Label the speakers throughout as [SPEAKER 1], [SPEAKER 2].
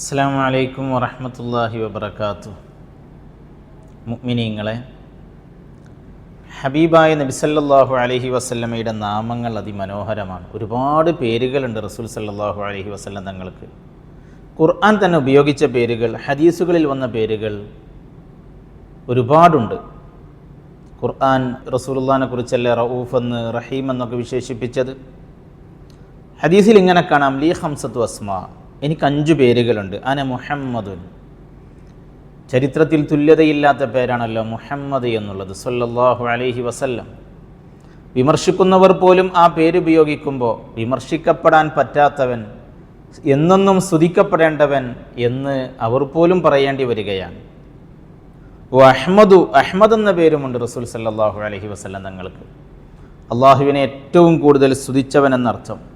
[SPEAKER 1] അസ്സാം വലൈക്കും വറഹമത്തല്ലാഹി വബർക്കാത്തു മുഅ്മിനീങ്ങളെ ഹബീബായ നബിസല്ലാഹു അലഹി വസല്ലമയുടെ നാമങ്ങൾ അതിമനോഹരമാണ്. ഒരുപാട് പേരുകളുണ്ട് റസൂൽ സല്ലാഹു അലഹി വസ്ല്ലം തങ്ങൾക്ക്. ഖുർആൻ തന്നെ ഉപയോഗിച്ച പേരുകൾ ഹദീസുകളിൽ വന്ന പേരുകൾ ഒരുപാടുണ്ട്. ഖുർആൻ റസൂലുള്ളാനെ കുറിച്ചല്ല റഊഫ് എന്ന് റഹീം എന്നൊക്കെ വിശേഷിപ്പിച്ചത്? ഹദീസിൽ ഇങ്ങനെ കാണാം ലീ ഹംസത്തു അസ്മ. എനിക്ക് അഞ്ച് പേരുകളുണ്ട്. അന മുഹമ്മദുൻ ചരിത്രത്തിൽ തുല്യതയില്ലാത്ത പേരാണല്ലോ മുഹമ്മദ് എന്നുള്ളത്. സല്ലല്ലാഹു അലൈഹി വസല്ലം. വിമർശിക്കുന്നവർ പോലും ആ പേരുപയോഗിക്കുമ്പോൾ വിമർശിക്കപ്പെടാൻ പറ്റാത്തവൻ എന്നെന്നും സ്തുതിക്കപ്പെടേണ്ടവൻ എന്ന് അവർ പോലും പറയേണ്ടി വരികയാണ്. ഓ അഹ്മദു അഹ്മദ് എന്ന പേരുമുണ്ട് റസൂൽ സല്ലാഹു അലഹി വസല്ലം തങ്ങൾക്ക്. അള്ളാഹുവിനെ ഏറ്റവും കൂടുതൽ സ്തുതിച്ചവൻ എന്നർത്ഥം.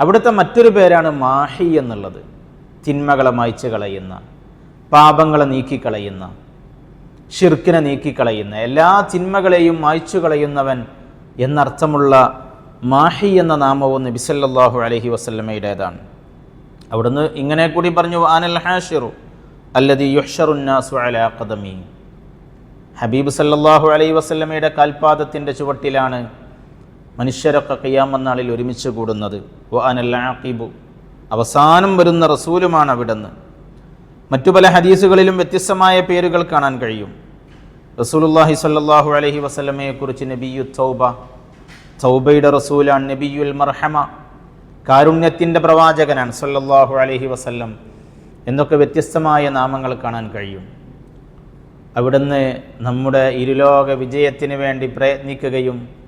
[SPEAKER 1] അവിടുത്തെ മറ്റൊരു പേരാണ് മാഹി എന്നുള്ളത്. തിന്മകളെ മായ്ച്ചു കളയുന്ന പാപങ്ങളെ നീക്കിക്കളയുന്ന ഷിർക്കിനെ നീക്കിക്കളയുന്ന എല്ലാ തിന്മകളെയും മായ്ച്ചു കളയുന്നവൻ എന്നർത്ഥമുള്ള മാഹി എന്ന നാമവും നബിസല്ലാഹു അലഹി വസ്ലമയുടേതാണ് അവിടുന്ന് ഇങ്ങനെ കൂടി പറഞ്ഞു ആനൽ ഹാഷിറു അല്ലതി യുഷറുന്നാസു അലാ ഹബീബ് സല്ലാഹു അലൈഹി വസല്ലമയുടെ കാൽപാദത്തിന്റെ ചുവട്ടിലാണ് മനുഷ്യരൊക്കെ ഖിയാമത്ത് നാളിൽ ഒരുമിച്ച് കൂടുന്നത്. വ അനല്ലാഖിബു അവസാനം വരുന്ന റസൂലുമാണ് അവിടുന്ന്. മറ്റു പല ഹദീസുകളിലും വ്യത്യസ്തമായ പേരുകൾ കാണാൻ കഴിയും. റസൂലുല്ലാഹി സ്വല്ലല്ലാഹു അലൈഹി വസല്ലമയെക്കുറിച്ച് നബിയു തൗബ തൗബയുടെ റസൂലാണ് നബിയുൽ മർഹമ കാരുണ്യത്തിന്റെ പ്രവാചകനാണ് സല്ലല്ലാഹു അലൈഹി വസല്ലം എന്നൊക്കെ വ്യത്യസ്തമായ നാമങ്ങൾ കാണാൻ കഴിയും. അവിടുന്ന് നമ്മുടെ ഇരുലോക വിജയത്തിന് വേണ്ടി പ്രയത്നിക്കുകയും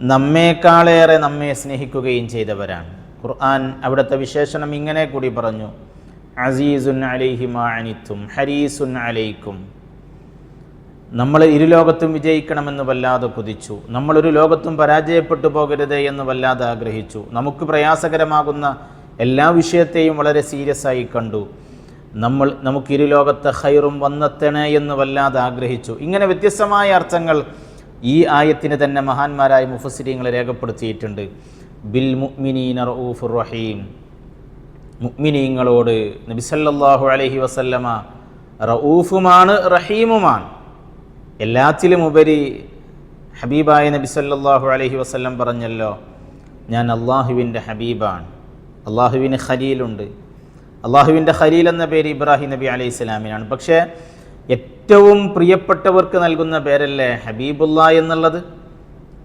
[SPEAKER 1] നമ്മേക്കാളേറെ നമ്മെ സ്നേഹിക്കുകയും ചെയ്തവരാണ്. ഖുർആൻ അവിടുത്തെ വിശേഷണം ഇങ്ങനെ കൂടി പറഞ്ഞു. അസീസുൻ അലൈഹി അനിത്തും ഹരീസുൻ അലൈക്കും. നമ്മൾ ഇരു ലോകത്തും വിജയിക്കണമെന്ന് വല്ലാതെ കുതിച്ചു. നമ്മളൊരു ലോകത്തും പരാജയപ്പെട്ടു പോകരുത് എന്ന് വല്ലാതെ ആഗ്രഹിച്ചു. നമുക്ക് പ്രയാസകരമാകുന്ന എല്ലാ വിഷയത്തെയും വളരെ സീരിയസ് ആയി കണ്ടു. നമ്മൾ നമുക്ക് ഇരുലോകത്തെ ഹൈറും വന്നെത്തണേ എന്ന് വല്ലാതെ ആഗ്രഹിച്ചു. ഇങ്ങനെ വ്യത്യസ്തമായ അർത്ഥങ്ങൾ ഈ ആയത്തിന് തന്നെ മഹാന്മാരായ മുഫസിരിങ്ങൾ രേഖപ്പെടുത്തിയിട്ടുണ്ട്. ബിൽ മുഅ്മിനീന റഊഫുർ റഹീം. മുഅ്മിനീങ്ങളോട് നബിസല്ലാഹു അലഹി വസല്ലമ റഊഫുമാണ് റഹീമുമാണ്. എല്ലാത്തിലും ഉപരി ഹബീബായ നബിസല്ലാഹു അലഹി വസ്ല്ലം പറഞ്ഞല്ലോ ഞാൻ അള്ളാഹുവിന്റെ ഹബീബാണ്. അള്ളാഹുവിന് ഖലീലുണ്ട്. അള്ളാഹുവിന്റെ ഖലീൽ എന്ന പേര് ഇബ്രാഹിം നബി അലൈഹി സ്വലാമിനാണ്. പക്ഷേ ഏറ്റവും പ്രിയപ്പെട്ടവർക്ക് നൽകുന്ന പേരല്ലേ ഹബീബുള്ള എന്നുള്ളത്?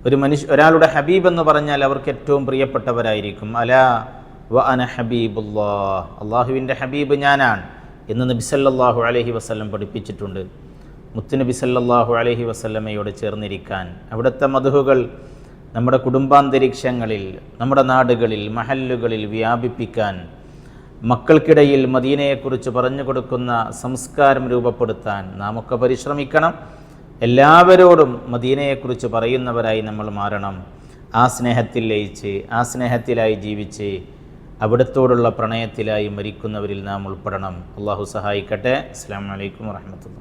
[SPEAKER 1] ഒരു മനുഷ്യ ഒരാളുടെ ഹബീബ് എന്ന് പറഞ്ഞാൽ അവർക്ക് ഏറ്റവും പ്രിയപ്പെട്ടവരായിരിക്കും. അല വ അന ഹബീബുല്ലാ. അള്ളാഹുവിന്റെ ഹബീബ് ഞാനാണ് എന്ന് നബി സല്ലല്ലാഹു അലൈഹി വസല്ലം പഠിപ്പിച്ചിട്ടുണ്ട്. മുത്തുനബി സല്ലാഹു അലഹി വസല്ലമയോട് ചേർന്നിരിക്കാൻ അവിടുത്തെ മധുഹുകൾ നമ്മുടെ കുടുംബാന്തരീക്ഷങ്ങളിൽ നമ്മുടെ നാടുകളിൽ മഹല്ലുകളിൽ വ്യാപിപ്പിക്കാൻ മക്കൾക്കിടയിൽ മദീനയെക്കുറിച്ച് പറഞ്ഞു കൊടുക്കുന്ന സംസ്കാരം രൂപപ്പെടുത്താൻ നാം ഒക്കെ പരിശ്രമിക്കണം. എല്ലാവരോടും മദീനയെക്കുറിച്ച് പറയുന്നവരായി നമ്മൾ മാറണം. ആ സ്നേഹത്തിൽ ലയിച്ച് ആ സ്നേഹത്തിലായി ജീവിച്ച് അവിടത്തോടുള്ള പ്രണയത്തിലായി മരിക്കുന്നവരിൽ നാം ഉൾപ്പെടണം. അള്ളാഹു സഹായിക്കട്ടെ. അസ്സാം വലൈക്കും വാഹമത്തുള്ള